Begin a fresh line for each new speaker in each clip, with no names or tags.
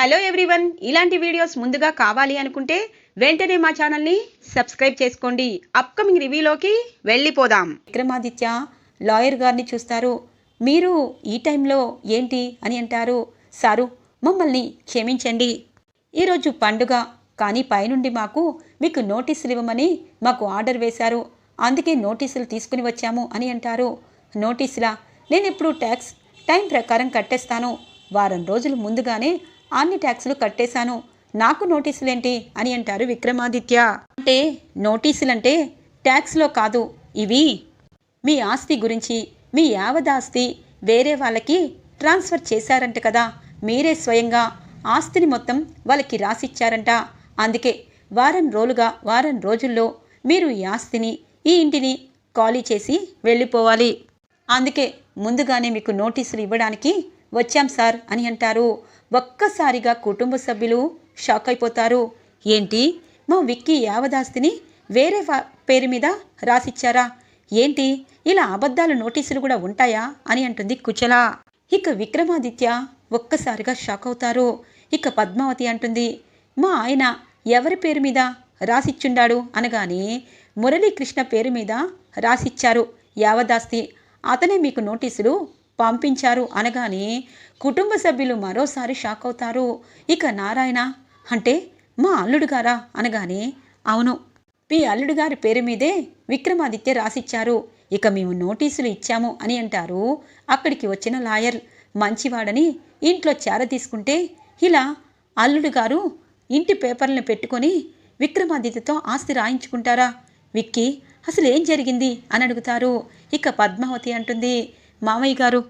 Hello everyone. ఇలాంటి videos ముందుగా కావాలి అనుకుంటే వెంటనే మా ఛానల్ని సబ్స్క్రైబ్ చేసుకోండి. అప్కమింగ్ రివ్యూలోకి వెళ్ళిపోదాం. విక్రమాదిత్య లాయర్ గారిని చూస్తారు. మీరు ఈ టైంలో ఏంటి అని అంటారు. సారు మమ్మల్ని క్షమించండి. ఈరోజు పండుగ కానీ పైనుండి మాకు మీకు నోటీసులు ఇవ్వమని మాకు ఆర్డర్ వేశారు. అందుకే నోటీసులు తీసుకుని వచ్చాము అని అంటారు. నోటీసులా? నేను ఎప్పుడు ట్యాక్స్ టైం ప్రకారం కట్టేస్తాను. వారం రోజులు ముందుగానే అన్ని ట్యాక్సులు కట్టేశాను. నాకు నోటీసులేంటి అని అంటారు విక్రమాదిత్య. అంటే నోటీసులంటే ట్యాక్స్లో కాదు ఇవి మీ ఆస్తి గురించి మీ యావదాస్తి వేరే వాళ్ళకి ట్రాన్స్ఫర్ చేశారంట కదా. మీరే స్వయంగా ఆస్తిని మొత్తం వాళ్ళకి రాసిచ్చారంట. అందుకే వారం రోజులుగా వారం రోజుల్లో మీరు ఈ ఆస్తిని ఈ ఇంటిని ఖాళీ చేసి వెళ్ళిపోవాలి. అందుకే ముందుగానే మీకు నోటీసులు ఇవ్వడానికి వచ్చాం సార్ అని అంటారు. ఒక్కసారిగా కుటుంబ సభ్యులు షాక్ అయిపోతారు. ఏంటి? మా విక్కీ యావదాస్తిని వేరే పేరు మీద రాసిచ్చారా? ఏంటి? ఇలా అబద్ధాలు నోటీసులు కూడా ఉంటాయా? అని అంటుంది కుచల. ఇక విక్రమాదిత్య ఒక్కసారిగా షాక్ అవుతారు. ఇక పద్మావతి అంటుంది మా ఆయన ఎవరి పేరు మీద రాసిచ్చుండాడు? అనగానే మురళీకృష్ణ పేరు మీద రాసిచ్చారు యావదాస్తి. అతనే మీకు నోటీసులు పంపించారు అనగానే కుటుంబ సభ్యులు మరోసారి షాక్ అవుతారు. ఇక నారాయణ అంటే మా అల్లుడు గారా? అనగానే అవును. మీ అల్లుడు గారి పేరు మీదే విక్రమాదిత్య రాసిచ్చారు. ఇక మేము నోటీసులు ఇచ్చాము అని అంటారు అక్కడికి వచ్చిన లాయర్. మంచివాడని ఇంట్లో చేర తీసుకుంటే ఇలా అల్లుడు గారు ఇంటి పేపర్లను పెట్టుకొని విక్రమాదిత్యతో ఆస్తి రాయించుకుంటారా? విక్కి అసలు ఏం జరిగింది? అని అడుగుతారు. ఇక పద్మావతి అంటుంది మామయ్య గారు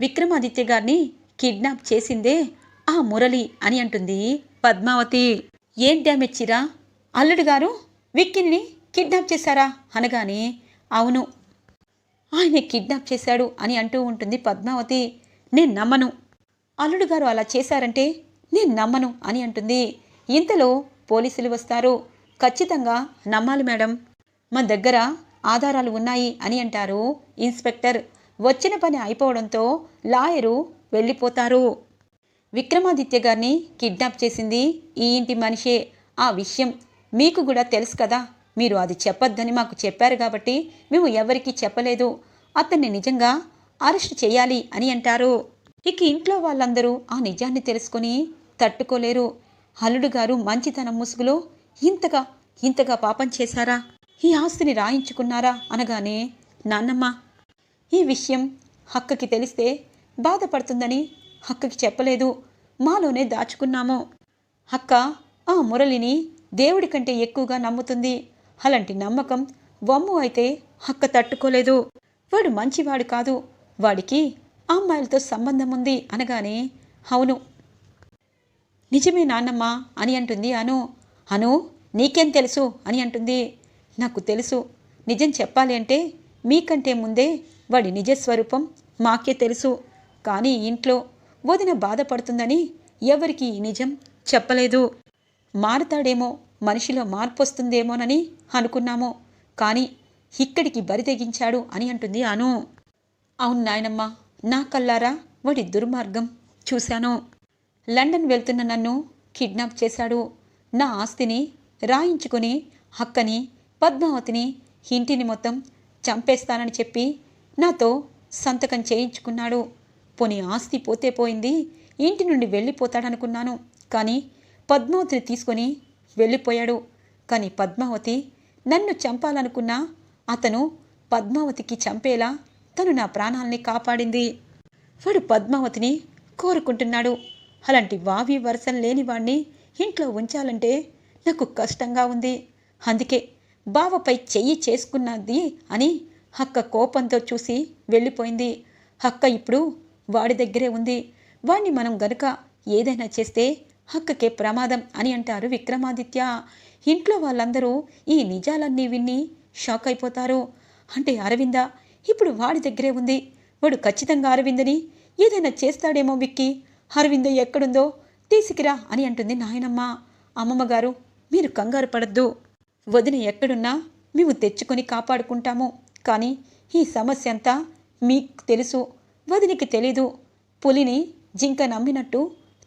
విక్రమాదిత్య గారిని కిడ్నాప్ చేసిందే ఆ మురళి అని అంటుంది పద్మావతి. ఏం డ్యామేజ్ చిరా? అల్లుడు గారు విక్కిని కిడ్నాప్ చేశారా? అనగానే అవును. ఆయన కిడ్నాప్ చేశాడు అని అంటూ ఉంటుంది పద్మావతి. నేను నమ్మను. అల్లుడు గారు అలా చేశారంటే నేను నమ్మను అని అంటుంది. ఇంతలో పోలీసులు వస్తారు. ఖచ్చితంగా నమ్మాలి మేడం. మా దగ్గర ఆధారాలు ఉన్నాయి అని అంటారు ఇన్స్పెక్టర్. వచ్చిన పని అయిపోవడంతో లాయరు వెళ్ళిపోతారు. విక్రమాదిత్య గారిని కిడ్నాప్ చేసింది ఈ ఇంటి మనిషే. ఆ విషయం మీకు కూడా తెలుసు కదా. మీరు అది చెప్పొద్దని మాకు చెప్పారు కాబట్టి మేము ఎవరికీ చెప్పలేదు. అతన్ని నిజంగా అరెస్ట్ చేయాలి అని అంటారు. ఇక ఇంట్లో వాళ్ళందరూ ఆ నిజాన్ని తెలుసుకొని తట్టుకోలేరు. హలుడు గారు మంచితనం ముసుగులో ఇంతగా ఇంతగా పాపం చేశారా? ఈ ఆస్తిని రాయించుకున్నారా? అనగానే నాన్నమ్మ ఈ విషయం హక్కకి తెలిస్తే బాధపడుతుందని హక్కకి చెప్పలేదు. మాలోనే దాచుకున్నాము. హక్క ఆ మురళిని దేవుడి కంటే ఎక్కువగా నమ్ముతుంది. అలాంటి నమ్మకం వమ్ము అయితే హక్క తట్టుకోలేదు. వాడు మంచివాడు కాదు. వాడికి అమ్మాయిలతో సంబంధం ఉంది అనగానే అవును. నిజమే నాన్నమ్మ అని అంటుంది అను. అను నీకేం తెలుసు అని అంటుంది. నాకు తెలుసు. నిజం చెప్పాలి అంటే మీకంటే ముందే వాడి నిజస్వరూపం మాకే తెలుసు. కానీ ఇంట్లో వదిన బాధపడుతుందని ఎవరికి నిజం చెప్పలేదు. మారతాడేమో మనిషిలో మార్పు వస్తుందేమోనని అనుకున్నాము. కానీ ఇక్కడికి బరి తెగించాడు అని అంటుంది అను. అవును నాయనమ్మ నా కల్లారా వాడి దుర్మార్గం చూశాను. లండన్ వెళ్తున్న నన్ను కిడ్నాప్ చేశాడు. నా ఆస్తిని రాయించుకొని హక్కని పద్మావతిని ఇంటిని మొత్తం చంపేస్తానని చెప్పి నాతో సంతకం చేయించుకున్నాడు. పోనీ ఆస్తి పోతే పోయింది. ఇంటి నుండి వెళ్ళిపోతాడనుకున్నాను. కానీ పద్మావతిని తీసుకొని వెళ్ళిపోయాడు. కానీ పద్మావతి నన్ను చంపాలనుకున్నా అతను పద్మావతికి చంపేలా తను నా ప్రాణాల్ని కాపాడింది. వాడు పద్మావతిని కోరుకుంటున్నాడు. అలాంటి వావి వరసలు లేనివాణ్ణి ఇంట్లో ఉంచాలంటే నాకు కష్టంగా ఉంది. అందుకే బావపై చెయ్యి చేసుకున్నది అని అక్క కోపంతో చూసి వెళ్ళిపోయింది. అక్క ఇప్పుడు వాడి దగ్గరే ఉంది. వాణ్ణి మనం గనుక ఏదైనా చేస్తే అక్కకే ప్రమాదం అని అంటారు విక్రమాదిత్య. ఇంట్లో వాళ్ళందరూ ఈ నిజాలన్నీ విని షాక్ అయిపోతారు. అంటే అరవింద ఇప్పుడు వాడి దగ్గరే ఉంది. వాడు ఖచ్చితంగా అరవిందని ఏదైనా చేస్తాడేమో విక్కి. అరవింద ఎక్కడుందో తీసుకురా అని అంటుంది నాయనమ్మ. అమ్మమ్మగారు మీరు కంగారు పడద్దు. వదిన ఎక్కడున్నా మేము తెచ్చుకొని కాపాడుకుంటాము. కానీ ఈ సమస్య అంతా మీకు తెలుసు వదినికి తెలీదు. పులిని జింక నమ్మినట్టు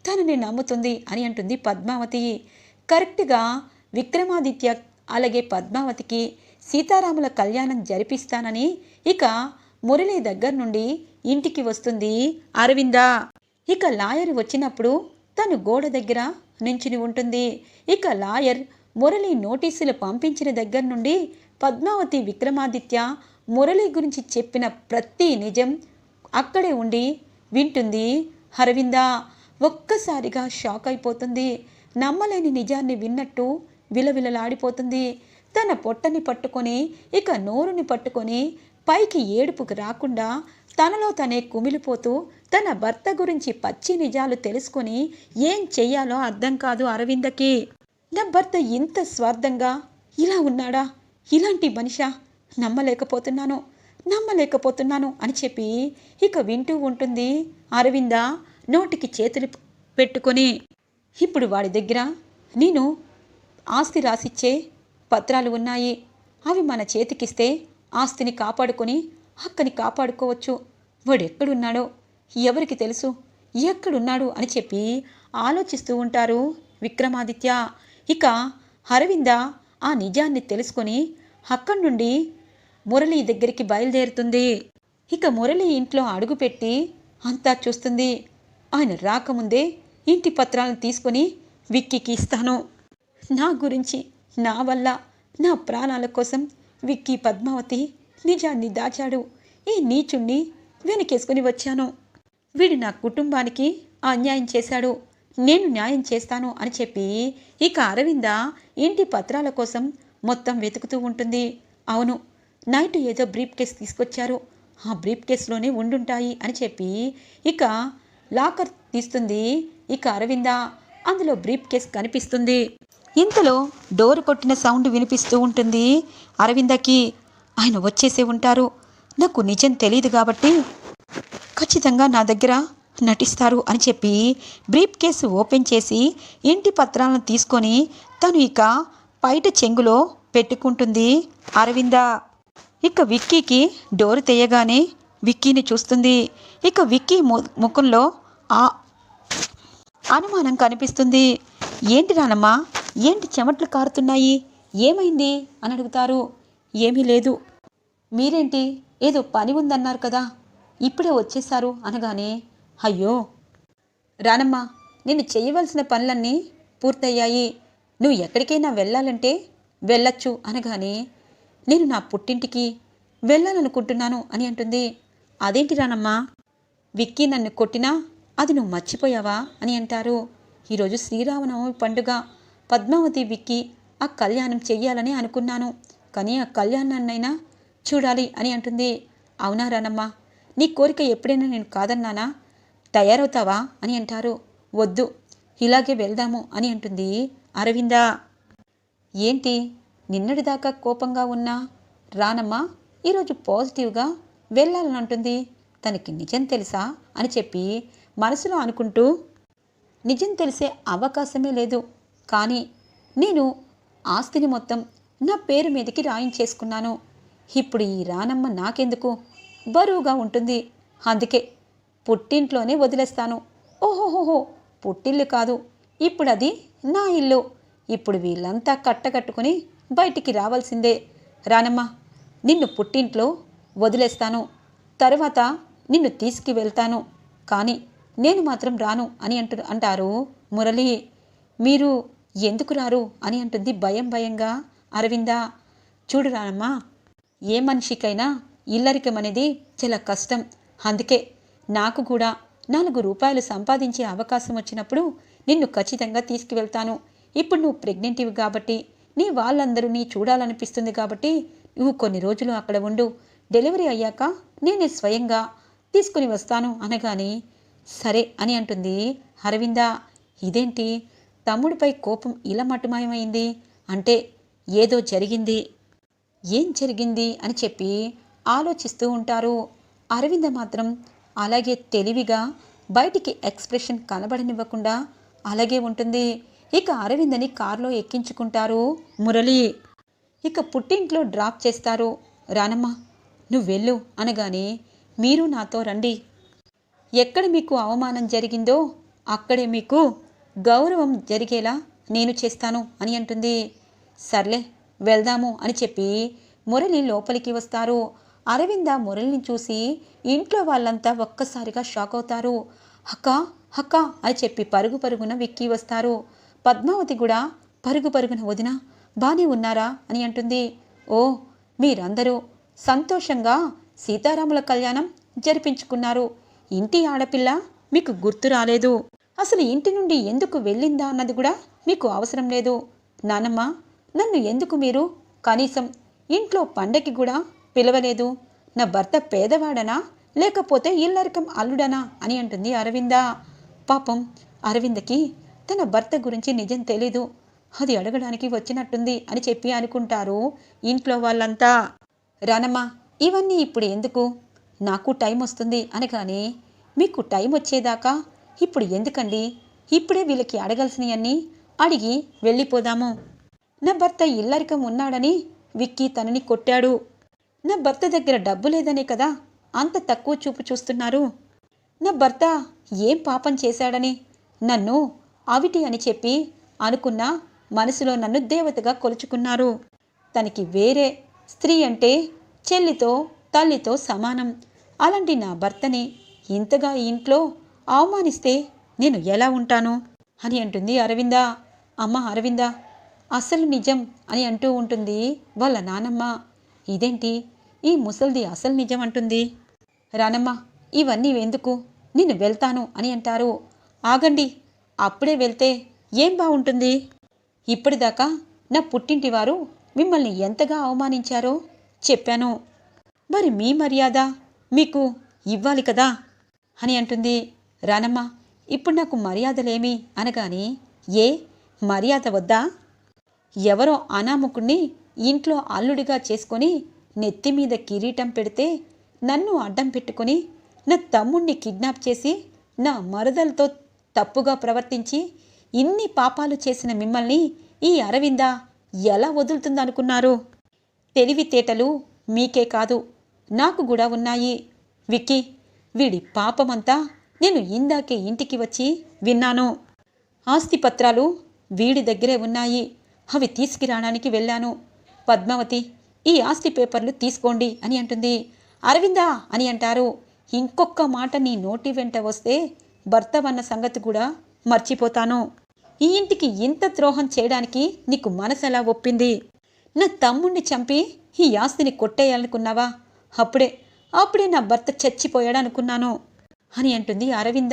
తనని నమ్ముతుంది అని అంటుంది పద్మావతి. కరెక్ట్గా విక్రమాదిత్య అలాగే పద్మావతికి సీతారాముల కళ్యాణం జరిపిస్తానని ఇక మురళి దగ్గర నుండి ఇంటికి వస్తుంది అరవింద. ఇక లాయర్ వచ్చినప్పుడు తను గోడ దగ్గర నించుని ఉంటుంది. ఇక లాయర్ మురళి నోటీసులు పంపించిన దగ్గర నుండి పద్మావతి విక్రమాదిత్య మురళి గురించి చెప్పిన ప్రతి నిజం అక్కడే ఉండి వింటుంది. అరవింద ఒక్కసారిగా షాక్ అయిపోతుంది. నమ్మలేని నిజాన్ని విన్నట్టు విలవిలలాడిపోతుంది. తన పొట్టని పట్టుకొని ఇక నోరుని పట్టుకొని పైకి ఏడుపుకు రాకుండా తనలో తనే కుమిలిపోతూ తన భర్త గురించి పచ్చి నిజాలు తెలుసుకొని ఏం చెయ్యాలో అర్థం కాదు అరవిందకి నా భర్త ఇంత స్వార్థంగా ఇలా ఉన్నాడా? ఇలాంటి మనిషా నమ్మలేకపోతున్నాను నమ్మలేకపోతున్నాను అని చెప్పి ఇక వింటూ ఉంటుంది అరవింద నోటికి చేతులు పెట్టుకొని. ఇప్పుడు వాడి దగ్గర నేను ఆస్తి రాసిచ్చే పత్రాలు ఉన్నాయి. అవి మన చేతికిస్తే ఆస్తిని కాపాడుకొని హక్కని కాపాడుకోవచ్చు. వాడెక్కడున్నాడో ఎవరికి తెలుసు ఎక్కడున్నాడు అని చెప్పి ఆలోచిస్తూ ఉంటారు విక్రమాదిత్య. ఇక అరవింద ఆ నిజాన్ని తెలుసుకొని అక్కడి నుండి మురళి దగ్గరికి బయలుదేరుతుంది. ఇక మురళి ఇంట్లో అడుగుపెట్టి అంతా చూస్తుంది. ఆయన రాకముందే ఇంటి పత్రాలను తీసుకొని విక్కీకి ఇస్తాను. నా గురించి నా వల్ల నా ప్రాణాల కోసం విక్కీ పద్మావతి నిజాన్ని దాచాడు. ఈ నీచుణ్ణి వెనకేసుకుని వచ్చాను. వీడు నా కుటుంబానికి అన్యాయం చేశాడు. నేను న్యాయం చేస్తాను అని చెప్పి ఇక అరవింద ఇంటి పత్రాల కోసం మొత్తం వెతుకుతూ ఉంటుంది. అవును నైట్ ఏదో బ్రీఫ్ కేస్ తీసుకొచ్చారు. ఆ బ్రీఫ్ కేసులోనే ఉండుంటాయి అని చెప్పి ఇక లాకర్ తీస్తుంది. ఇక అరవింద అందులో బ్రీఫ్ కేస్ కనిపిస్తుంది. ఇంతలో డోర్ కొట్టిన సౌండ్ వినిపిస్తూ ఉంటుంది అరవిందకి. ఆయన వచ్చేసే ఉంటారు. నాకు నిజం తెలియదు కాబట్టి ఖచ్చితంగా నా దగ్గర నటిస్తారు అని చెప్పి బ్రీఫ్ కేసు ఓపెన్ చేసి ఇంటి పత్రాలను తీసుకొని తను ఇక బయట చెంగులో పెట్టుకుంటుంది అరవింద. ఇక విక్కీకి డోరు తీయగానే విక్కీని చూస్తుంది. ఇక విక్కీ ము- ముఖంలో ఆ అనుమానం కనిపిస్తుంది. ఏంటి రానమ్మా ఏంటి చెమట్లు కారుతున్నాయి? ఏమైంది? అని అడుగుతారు. ఏమీ లేదు. మీరేంటి? ఏదో పని ఉందన్నారు కదా. ఇప్పుడే వచ్చేసారు అనగానే అయ్యో! రానమ్మా నేను చేయవలసిన పనులన్నీ పూర్తయ్యాయి. నువ్వు ఎక్కడికైనా వెళ్ళాలంటే వెళ్ళొచ్చు అనగానే నేను నా పుట్టింటికి వెళ్ళాలనుకుంటున్నాను అని అంటుంది. అదేంటి రానమ్మా? విక్కీ నన్ను కొట్టినా అది నువ్వు మర్చిపోయావా అని అంటారు. ఈరోజు శ్రీరామనవమి పండుగ. పద్మావతి విక్కి ఆ కళ్యాణం చెయ్యాలని అనుకున్నాను. కానీ ఆ కళ్యాణాన్నైనా చూడాలి అని అంటుంది. అవునా రానమ్మా? నీ కోరిక ఎప్పుడైనా నేను కాదన్నానా? తయారవుతావా? అని అంటారు. వద్దు ఇలాగే వెళ్దాము అని అంటుంది. అరవిందా ఏంటి నిన్నటిదాకా కోపంగా ఉన్నా? రానమ్మా ఈరోజు పాజిటివ్గా వెళ్ళాలని అంటుంది తనకి నిజం తెలుసా అని చెప్పి మనసులో అనుకుంటూ నిజం తెలిసే అవకాశమే లేదు. కానీ నేను ఆస్తిని మొత్తం నా పేరు మీదకి రాయించేసుకున్నాను. ఇప్పుడు ఈ రానమ్మ నాకెందుకు? బరువుగా ఉంటుంది. అందుకే పుట్టింట్లోనే వదిలేస్తాను. ఓహోహోహో పుట్టిల్లు కాదు. ఇప్పుడు అది నా ఇల్లు. ఇప్పుడు వీళ్ళంతా కట్టకట్టుకుని బయటికి రావాల్సిందే. రానమ్మా నిన్ను పుట్టింట్లో వదిలేస్తాను. తరువాత నిన్ను తీసుకువెళ్తాను. కానీ నేను మాత్రం రాను అని అంటు అంటారు మురళి. మీరు ఎందుకు రారు అని అంటుంది భయం భయంగా అరవిందా. చూడు రానమ్మా ఏ మనిషికైనా ఇల్లరికం అనేది చాలా కష్టం. అందుకే నాకు కూడా నాలుగు రూపాయలు సంపాదించే అవకాశం వచ్చినప్పుడు నిన్ను ఖచ్చితంగా తీసుకువెళ్తాను. ఇప్పుడు నువ్వు ప్రెగ్నెంటివ్ కాబట్టి నీ వాళ్ళందరూ నీ చూడాలనిపిస్తుంది కాబట్టి నువ్వు కొన్ని రోజులు అక్కడ ఉండు. డెలివరీ అయ్యాక నేనే స్వయంగా తీసుకుని వస్తాను అనగానే సరే అని అంటుంది అరవింద. ఇదేంటి? తమ్ముడిపై కోపం ఇలా మటుమాయమైంది? అంటే ఏదో జరిగింది? ఏం జరిగింది? అని చెప్పి ఆలోచిస్తూ ఉంటారు. అరవింద మాత్రం అలాగే తెలివిగా బయటికి ఎక్స్ప్రెషన్ కనబడనివ్వకుండా అలాగే ఉంటుంది. ఇక అరవిందని కారులో ఎక్కించుకుంటారు మురళి. ఇక పుట్టింట్లో డ్రాప్ చేస్తారు. రానమ్మా నువ్వు వెళ్ళు అనగానే మీరు నాతో రండి. ఎక్కడ మీకు అవమానం జరిగిందో అక్కడే మీకు గౌరవం జరిగేలా నేను చేస్తాను అని అంటుంది. సర్లే వెళ్దాము అని చెప్పి మురళి లోపలికి వస్తారు. అరవింద మురళిని చూసి ఇంట్లో వాళ్ళంతా ఒక్కసారిగా షాక్ అవుతారు. హక్క హక్క అని చెప్పి పరుగు పరుగున విక్కి వస్తారు. పద్మావతి కూడా పరుగు పరుగున వదిన బానే ఉన్నారా? అని అంటుంది. ఓ మీరందరూ సంతోషంగా సీతారాముల కళ్యాణం జరిపించుకున్నారు. ఇంటి ఆడపిల్ల మీకు గుర్తు రాలేదు. అసలు ఇంటి నుండి ఎందుకు వెళ్ళిందా అన్నది కూడా మీకు అవసరం లేదు. నానమ్మ నన్ను ఎందుకు మీరు కనీసం ఇంట్లో పండకి కూడా పిలవలేదు? నా భర్త పేదవాడనా? లేకపోతే ఇల్లరికం అల్లుడనా? అని అంటుంది అరవింద. పాపం అరవిందకి తన భర్త గురించి నిజం తెలీదు. అది అడగడానికి వచ్చినట్టుంది అని చెప్పి అనుకుంటారు ఇంట్లో వాళ్ళంతా. రానమ్మా ఇవన్నీ ఇప్పుడు ఎందుకు? నాకు టైం వస్తుంది అనగానే మీకు టైం వచ్చేదాకా? ఇప్పుడు ఎందుకండి? ఇప్పుడే వీళ్ళకి అడగాల్సినవన్నీ అడిగి వెళ్ళిపోదాము. నా భర్త ఇల్లరికం ఉన్నాడని విక్కీ తనని కొట్టాడు. నా భర్త దగ్గర డబ్బు లేదనే కదా అంత తక్కువ చూపు చూస్తున్నారు. నా భర్త ఏం పాపం చేశాడని నన్ను అవిటి అని చెప్పి అనుకున్న మనసులో నన్ను దేవతగా కొలుచుకున్నారు. తనకి వేరే స్త్రీ అంటే చెల్లితో తల్లితో సమానం. అలాంటి నా భర్తని ఇంతగా ఇంట్లో అవమానిస్తే నేను ఎలా ఉంటాను? అని అంటుంది అరవింద. అమ్మ అరవింద అసలు నిజం అని అంటూ ఉంటుంది వాళ్ళ నానమ్మ. ఇదేంటి? ఈ ముసల్ది అసలు నిజం అంటుంది. రానమ్మ ఇవన్నీ ఎందుకు? నేను వెళ్తాను అని అంటారు. ఆగండి అప్పుడే వెళ్తే ఏం బాగుంటుంది ఇప్పటిదాకా నా పుట్టింటి వారు మిమ్మల్ని ఎంతగా అవమానించారో చెప్పాను. మరి మీ మర్యాద మీకు ఇవ్వాలి కదా? అని అంటుంది. రానమ్మ ఇప్పుడు నాకు మర్యాదలేమి అనగాని ఏ మర్యాద వద్దా? ఎవరో అనామకుణ్ణి ఇంట్లో అల్లుడిగా చేసుకొని నెత్తి మీద కిరీటం పెడితే నన్ను అడ్డం పెట్టుకొని నా తమ్ముణ్ణి కిడ్నాప్ చేసి నా మరదలతో తప్పుగా ప్రవర్తించి ఇన్ని పాపాలు చేసిన మిమ్మల్ని ఈ అరవింద ఎలా వదులుతుందనుకున్నారు? తెలివితేటలు మీకే కాదు నాకు కూడా ఉన్నాయి. విక్కీ వీడి పాపమంతా నేను ఇందాకే ఇంటికి వచ్చి విన్నాను. ఆస్తి పత్రాలు వీడి దగ్గరే ఉన్నాయి. అవి తీసుకురావడానికి వెళ్ళాను. పద్మావతి ఈ ఆస్తి పేపర్లు తీసుకోండి అని అంటుంది. అరవిందా అని అంటారు. ఇంకొక మాట నీ నోటి వెంట వస్తే భర్తవన్న సంగతి కూడా మర్చిపోతాను. ఈ ఇంటికి ఇంత ద్రోహం చేయడానికి నీకు మనసెలా ఒప్పింది? నా తమ్ముణ్ణి చంపి ఈ ఆస్తిని కొట్టేయాలనుకున్నావా? అప్పుడే అప్పుడే నా భర్త చచ్చిపోయాడనుకున్నాను. అని అంటుంది అరవింద.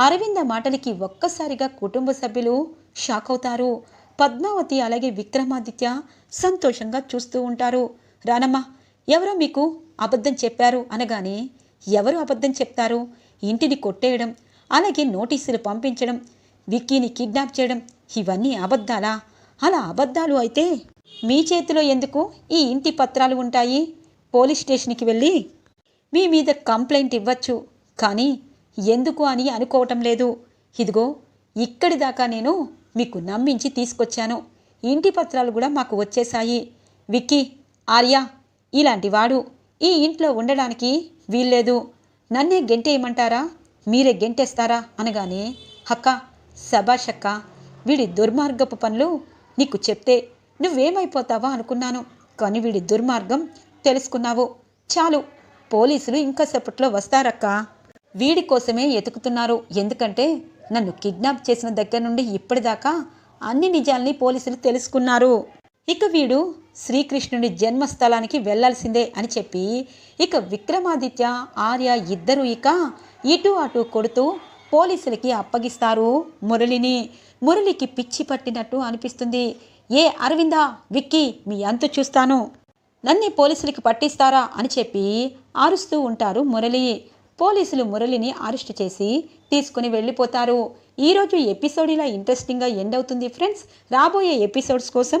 అరవింద మాటలకి ఒక్కసారిగా కుటుంబ సభ్యులు షాక్ అవుతారు పద్మావతి అలాగే విక్రమాదిత్య సంతోషంగా చూస్తూ ఉంటారు. రానమ్మ ఎవరో మీకు అబద్ధం చెప్పారు అనగానే ఎవరు అబద్ధం చెప్తారు? ఇంటిని కొట్టేయడం అలాగే నోటీసులు పంపించడం విక్కీని కిడ్నాప్ చేయడం ఇవన్నీ అబద్ధాలా? అలా అబద్ధాలు అయితే మీ చేతిలో ఎందుకు ఈ ఇంటి పత్రాలు ఉంటాయి? పోలీస్ స్టేషన్కి వెళ్ళి మీ మీద కంప్లైంట్ ఇవ్వచ్చు. కానీ ఎందుకు అని అనుకోవటం లేదు. ఇదిగో ఇక్కడి దాకా నేను మీకు నమ్మించి తీసుకొచ్చాను. ఇంటి పత్రాలు కూడా మాకు వచ్చేశాయి. విక్కీ ఆర్య ఇలాంటి వాడు ఈ ఇంట్లో ఉండడానికి వీల్లేదు. నన్నే గెంటేయమంటారా? మీరే గెంటేస్తారా? అనగానే హక్క సభాషక్క వీడి దుర్మార్గపు పనులు నీకు చెప్తే నువ్వేమైపోతావా అనుకున్నాను. కానీ వీడి దుర్మార్గం తెలుసుకున్నావు. చాలు పోలీసులు ఇంకా సేపట్లో వస్తారక్క. వీడి కోసమే ఎతుకుతున్నారు. ఎందుకంటే నన్ను కిడ్నాప్ చేసిన దగ్గర నుండి ఇప్పటిదాకా అన్ని నిజాల్ని పోలీసులు తెలుసుకున్నారు. ఇక వీడు శ్రీకృష్ణుడి జన్మస్థలానికి వెళ్ళాల్సిందే అని చెప్పి ఇక విక్రమాదిత్య ఆర్య ఇద్దరు ఇక ఇటు అటు కొడుతూ పోలీసులకి అప్పగిస్తారు మురళిని. మురళికి పిచ్చి పట్టినట్టు అనిపిస్తుంది. ఏ అరవిందా విక్కీ మీ అంతు చూస్తాను. నన్ను పోలీసులకి పట్టిస్తారా అని చెప్పి ఆరుస్తూ ఉంటారు మురళి. పోలీసులు మురళిని అరెస్ట్ చేసి తీసుకుని వెళ్ళిపోతారు. ఈరోజు ఎపిసోడ్ ఇలా ఇంట్రెస్టింగ్గా ఎండ్ అవుతుంది ఫ్రెండ్స్. రాబోయే ఎపిసోడ్స్ కోసం